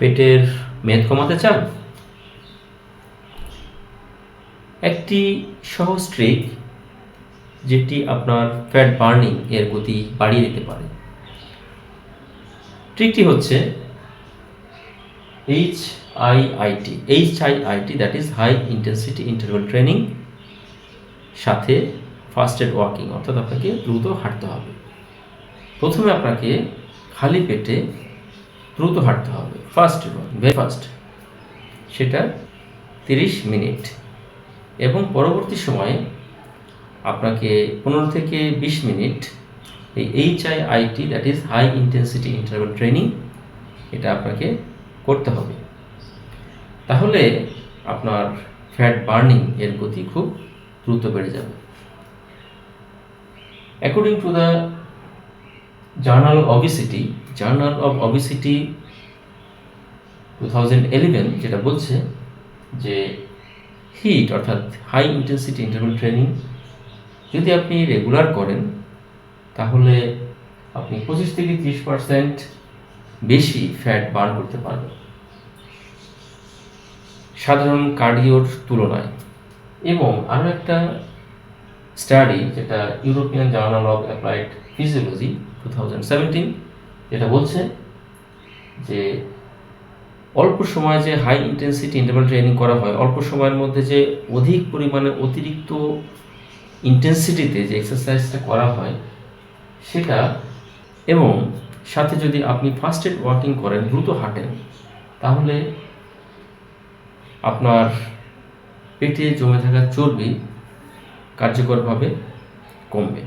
পেটের মেদ কমাতে চান? একটি সহজ ট্রিক যেটি আপনার ফ্যাট বার্নিং এর গতি বাড়িয়ে দিতে পারে। ট্রিকটি হচ্ছে H I I T H I I T that is high intensity interval training সাথে ফাস্টেড ওয়াকিং অর্থাৎ আপনাকে দ্রুত হাঁটতে হবে। প্রথমে আপনাকে খালি পেটে দ্রুত হাঁটতে হবে। ফার্স্ট ভেরি ফার্স্ট সেটা তিরিশ মিনিট। এবং পরবর্তী সময়ে আপনাকে পনেরো থেকে বিশ মিনিট এই H I IT that is high intensity interval training এটা আপনাকে করতে হবে। তাহলে আপনার ফ্যাট বার্নিং এর গতি খুব দ্রুত বেড়ে যাবে। According to the journal obesity journal of obesity two thousand eleven যেটা বলছে যে হিট অর্থাৎ হাই ইন্টেন্সিটি ইন্টারভাল ট্রেনিং যদি আপনি রেগুলার করেন, তাহলে আপনি পঁচিশ থেকে ত্রিশ পার্সেন্ট বেশি ফ্যাট বার্ন করতে পারবেন। সাধারণ কার্ডিওর তুলনায়। এবং আরও একটা স্টাডি যেটা European journal of applied physiology two thousand seventeen যেটা বলছে যে অল্প সময়ে যে হাই ইন্টেন্সিটি ইন্টারভাল ট্রেনিং করা হয়, অল্প সময়ের মধ্যে যে অধিক পরিমাণে অতিরিক্ত ইন্টেন্সিটিতে যে এক্সারসাইজটা করা হয়, সেটা এবং সাথে যদি আপনি ফার্স্ট এড ওয়াকিং করেন, দ্রুত হাঁটেন, তাহলে আপনার পেটে জমে থাকা চর্বি কার্যকরভাবে কমবে।